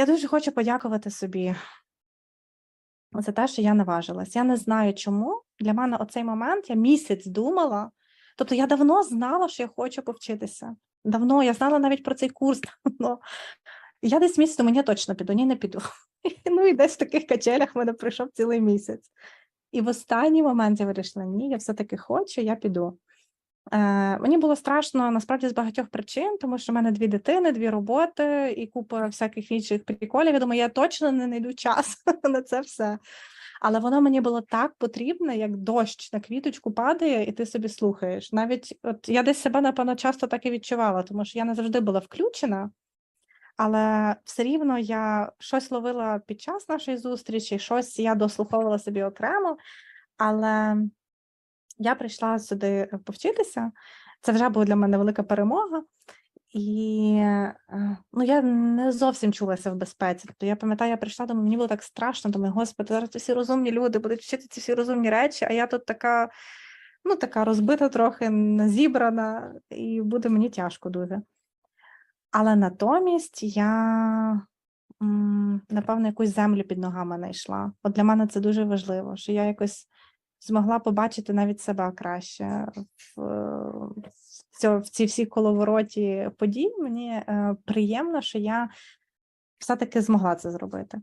Я дуже хочу подякувати собі за те, що я наважилась. Я не знаю чому. Для мене оцей момент я місяць думала. Тобто я давно знала, що я хочу повчитися. Давно я знала навіть про цей курс. Давно. Я десь місяць думаю, точно піду, ні, не піду. Ну і десь в таких качелях в мене пройшов цілий місяць. І в останній момент я вирішила: ні, я все-таки хочу, я піду. Е, мені було страшно насправді з багатьох причин, тому що в мене дві дитини, дві роботи і купа всяких інших приколів. Я думаю, я точно не знайду час на це все. Але воно мені було так потрібне, як дощ на квіточку падає, і ти собі слухаєш. Навіть от я десь себе, напевно, часто так і відчувала, тому що я не завжди була включена, але все рівно я щось ловила під час нашої зустрічі, щось я дослуховувала собі окремо. Але я прийшла сюди е, повчитися. Це вже була для мене велика перемога. І е, ну, я не зовсім чулася в безпеці. Тобто я пам'ятаю, я прийшла думаю, мені було так страшно. Думаю, господи, зараз всі розумні люди будуть вчити ці всі розумні речі, а я тут така, ну, така розбита трохи, зібрана, і буде мені тяжко дуже. Але натомість я, напевно, якусь землю під ногами знайшла. От для мене це дуже важливо, що я якось змогла побачити навіть себе краще в, в, цій всій коловороті подій. Мені е, приємно, що я все-таки змогла це зробити.